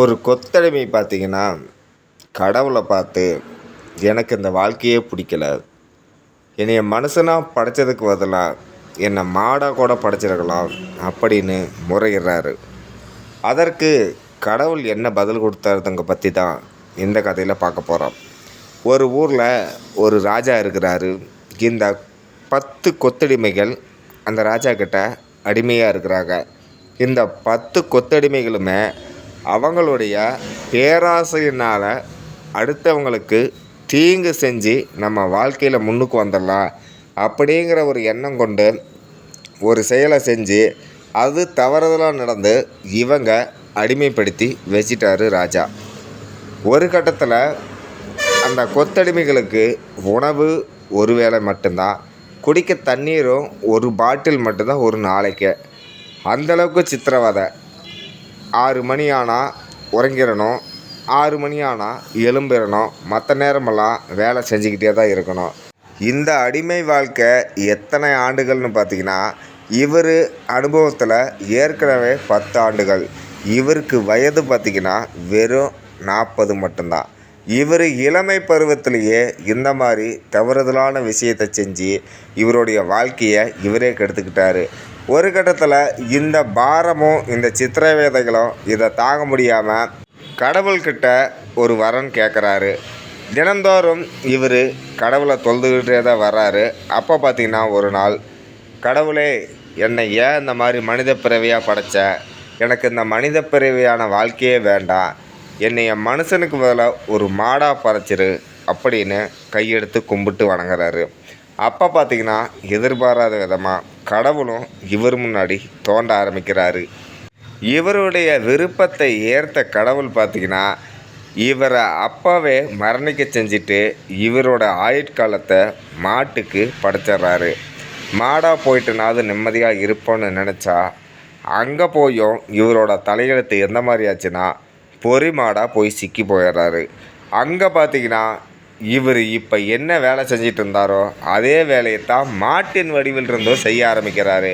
ஒரு கொத்தடிமை பார்த்தீங்கன்னா கடவுளை பார்த்து எனக்கு இந்த வாழ்க்கையே பிடிக்கல. என்னைய மனுஷனாக படைச்சதுக்கு பதிலாக என்னை மாடாக கூட படைச்சிருக்கலாம் அப்படின்னு முறையிடுறாரு. அதற்கு கடவுள் என்ன பதில் கொடுத்தாருங்க பற்றி தான் இந்த கதையில் பார்க்க போகிறோம் ஒரு ஊரில் ஒரு ராஜா இருக்கிறாரு. இந்த பத்து கொத்தடிமைகள் அந்த ராஜா கிட்ட அடிமையாக இருக்கிறாங்க. இந்த பத்து கொத்தடிமைகளுமே அவங்களுடைய பேராசையினால் அடுத்தவங்களுக்கு தீங்கு செஞ்சு நம்ம வாழ்க்கையில் முன்னுக்கு வந்துடலாம் அப்படிங்கிற ஒரு எண்ணம் கொண்டு ஒரு செயலை செஞ்சு அது தவறுதலாக நடந்து இவங்க அடிமைப்படுத்தி வச்சிட்டாரு ராஜா. ஒரு கட்டத்தில் அந்த கொத்தடிமைகளுக்கு உணவு ஒரு வேளை மட்டும்தான் குடிக்க தண்ணீரும் ஒரு பாட்டில் மட்டும்தான் ஒரு நாளைக்கு. அந்தளவுக்கு சித்திரவதை. ஆறு மணி ஆனால் உறங்கிடணும் ஆறு மணி ஆனால் எழும்பிடணும். மற்ற நேரமெல்லாம் வேலை செஞ்சுக்கிட்டே தான் இருக்கணும். இந்த அடிமை வாழ்க்கை எத்தனை ஆண்டுகள்னு பார்த்தீங்கன்னா இவர் அனுபவத்தில் ஏற்கனவே பத்து ஆண்டுகள். இவருக்கு வயது பார்த்திங்கன்னா வெறும் நாற்பது மட்டும்தான். இவர் இளமை பருவத்திலேயே இந்த மாதிரி தவறுதலான விஷயத்தை செஞ்சு இவருடைய வாழ்க்கையை இவரே கெடுத்துக்கிட்டாரு. ஒரு கட்டத்தில் இந்த பாரமும் இந்த சித்திரவேதைகளும் இதை தாங்க முடியாமல் கடவுள்கிட்ட ஒரு வரன் கேட்குறாரு தினந்தோறும் இவர் கடவுளை தொழுதுகிட்டே தான் வர்றாரு. அப்போ பார்த்தீங்கன்னா ஒரு நாள் கடவுளே என்னை ஏன் இந்த மாதிரி மனித பிறவியாக படைச்ச? எனக்கு இந்த மனித பிறவியான வாழ்க்கையே வேண்டாம். என்னை என் மனுஷனுக்கு பதிலாக ஒரு மாடாக படைச்சிரு அப்படின்னு கையெடுத்து கும்பிட்டு வணங்குறாரு. அப்போ பார்த்தீங்கன்னா எதிர்பாராத விதமாக கடவுளும் இவர் முன்னாடி தோண்ட ஆரம்பிக்கிறாரு. இவருடைய விருப்பத்தை ஏற்ற கடவுள் பார்த்தீங்கன்னா இவரை அப்பாவே மரணிக்க செஞ்சுட்டு இவரோட ஆயுட்காலத்தை மாட்டுக்கு படைச்சிட்றாரு. மாடாக போயிட்டுனாவது நிம்மதியாக இருப்போன்னு நினச்சா அங்கே போயும் இவரோட தலையெழுத்து எந்த மாதிரி ஆச்சுன்னா பொறி மாடாக போய் சிக்கி போயிடுறாரு. அங்கே பார்த்தீங்கன்னா இவர் இப்போ என்ன வேலை செஞ்சிட்டு இருந்தாரோ அதே வேலையை தான் மாட்டின் வடிவில் இருந்தும் செய்ய ஆரம்பிக்கிறாரு.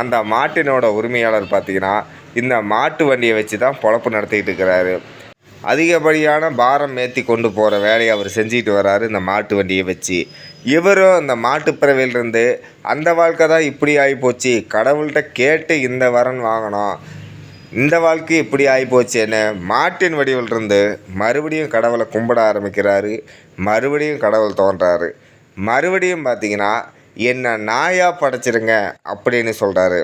அந்த மாட்டினோட உரிமையாளர் பார்த்தீங்கன்னா இந்த மாட்டு வண்டியை வச்சு தான் பொழப்பு நடத்திக்கிட்டு இருக்கிறாரு. அதிகப்படியான பாரம் ஏற்றி கொண்டு போகிற வேலையை அவர் செஞ்சுட்டு வர்றாரு இந்த மாட்டு வண்டியை வச்சு. இவரும் அந்த மாட்டுப்பறவையிலிருந்து அந்த வாழ்க்கை தான் இப்படி ஆகிப்போச்சு கடவுள்கிட்ட கேட்டு இந்த வரன் வாங்கினோம் இந்த வாழ்க்கை இப்படி ஆகிப்போச்சேன்னு மாட்டின் வடிவில் இருந்து மறுபடியும் கடவுளை கும்பிட ஆரம்பிக்கிறாரு. மறுபடியும் கடவுள் தோன்றாரு. மறுபடியும் பார்த்தீங்கன்னா என்னை நாயாக படைச்சிருங்க அப்படின்னு சொல்கிறாரு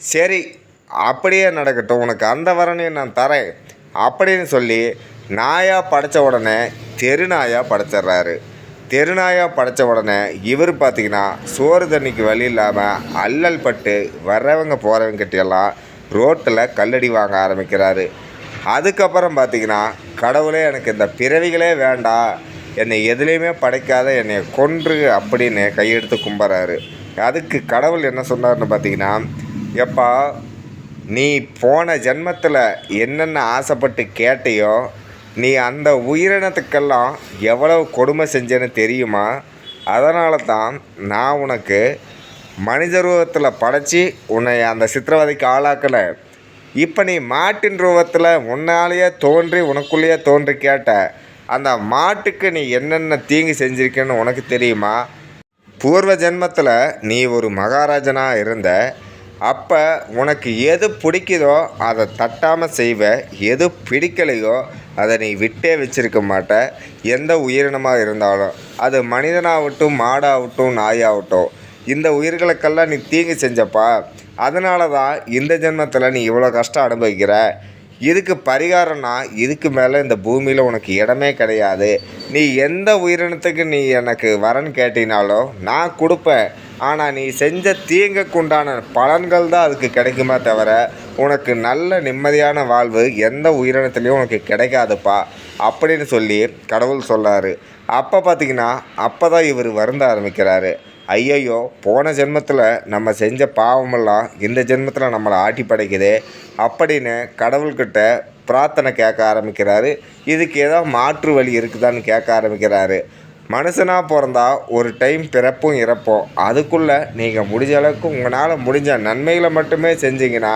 சரி அப்படியே நடக்கட்டும். உனக்கு அந்த வரனையும் நான் தரேன் அப்படின்னு சொல்லி நாயாக படைத்த உடனே தெருநாயாக படைச்சிட்றாரு. தெருநாயாக படைத்த உடனே இவர் பார்த்தீங்கன்னா சோறு தண்ணிக்கு வழி இல்லாமல் அல்லல் பட்டு வர்றவங்க போகிறவங்க கிட்டெல்லாம் ரோட்டில் கல்லடி வாங்க ஆரம்பிக்கிறாரு. அதுக்கப்புறம் பார்த்தீங்கன்னா கடவுளே எனக்கு இந்த பிறவிகளே வேண்டாம் என்னை எதுலேயுமே படைக்காத என்னை கொன்று அப்படின்னு கையெடுத்து கும்பிட்றாரு அதுக்கு கடவுள் என்ன சொன்னார்னு பார்த்தீங்கன்னா எப்பா நீ போன ஜென்மத்தில் என்னென்ன ஆசைப்பட்டு கேட்டையோ நீ அந்த உயிரினத்துக்கெல்லாம் எவ்வளவு கொடுமை செஞ்சேன்னு தெரியுமா? அதனால தான் நான் உனக்கு மனித ரூபத்தில் படைச்சி உன்னை அந்த சித்திரவதைக்கு ஆளாக்கலை. இப்போ நீ மாட்டின் ரூபத்தில் உன்னாலேயே தோன்றி உனக்குள்ளேயே தோன்றி கேட்ட அந்த மாட்டுக்கு நீ என்னென்ன தீங்கு செஞ்சுருக்கேன்னு உனக்கு தெரியுமா? பூர்வ ஜென்மத்தில் நீ ஒரு மகாராஜனாக இருந்த. அப்போ உனக்கு எது பிடிக்குதோ அதை தட்டாமல் செய்வ. எது பிடிக்கலையோ அதை நீ விட்டே வச்சிருக்க மாட்ட. எந்த உயிரினமாக இருந்தாலும். அது மனிதனாகட்டும் மாடாகட்டும் நாயாகட்டும். இந்த உயிர்களுக்கெல்லாம் நீ தீங்கு செஞ்சப்பா. அதனால தான் இந்த ஜென்மத்தில் நீ இவ்வளோ கஷ்டம் அனுபவிக்கிற? இதுக்கு பரிகாரம்னா இதுக்கு மேலே இந்த பூமியில் உனக்கு இடமே கிடையாது. நீ எந்த உயிரினத்துக்கு நீ எனக்கு வரன் கேட்டினாலும் நான் கொடுப்பேன். ஆனால் நீ செஞ்ச தீங்குக்குண்டான பலன்கள் தான் அதுக்கு கிடைக்குமே தவிர உனக்கு நல்ல நிம்மதியான வாழ்வு எந்த உயிரினத்துலேயும் உனக்கு கிடைக்காதுப்பா அப்படின்னு சொல்லி கடவுள் சொல்லார். அப்போ பார்த்தீங்கன்னா அப்போ தான் இவர் வருந்த ஆரம்பிக்கிறாரு. ஐயையோ போன ஜென்மத்தில் நம்ம செஞ்ச பாவமெல்லாம் இந்த ஜென்மத்தில் நம்மளை ஆட்டி படைக்குதே அப்படின்னு கடவுள்கிட்ட பிரார்த்தனை கேட்க ஆரம்பிக்கிறாரு. இதுக்கு ஏதோ மாற்று வழி இருக்குதான்னு கேட்க ஆரம்பிக்கிறாரு. மனுஷனாக பிறந்தா ஒரு டைம் பிறப்பும் இறப்போம். அதுக்குள்ளே நீங்கள் முடிஞ்ச அளவுக்கு உங்களால் முடிஞ்ச நன்மைகளை மட்டுமே செஞ்சீங்கன்னா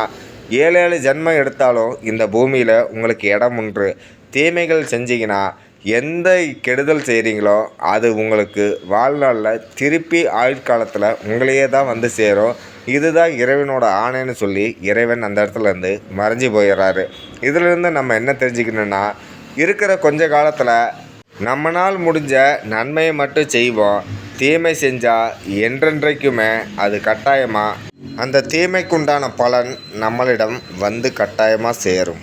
ஏழு ஏழு ஜென்மம் எடுத்தாலும் இந்த பூமியில் உங்களுக்கு இடம் உண்டு. தீமைகள் செஞ்சிங்கன்னா எந்த கெடுதல் செய்கிறீங்களோ அது உங்களுக்கு வாழ்நாளில் திருப்பி ஆயுட்காலத்தில் உங்களையே தான் வந்து சேரும். இதுதான் இறைவனோட ஆணைன்னு சொல்லி இறைவன் அந்த இடத்துலேருந்து மறைஞ்சு போயிடுறாரு இதிலிருந்து நம்ம என்ன தெரிஞ்சுக்கணுன்னா இருக்கிற கொஞ்ச காலத்தில் நம்மனால் முடிஞ்ச நன்மையை மட்டும் செய்வோம். தீமை செஞ்சால் என்றென்றைக்குமே அது கட்டாயமாக அந்த தீமைக்குண்டான பலன் நம்மளிடம் வந்து கட்டாயமாக சேரும்.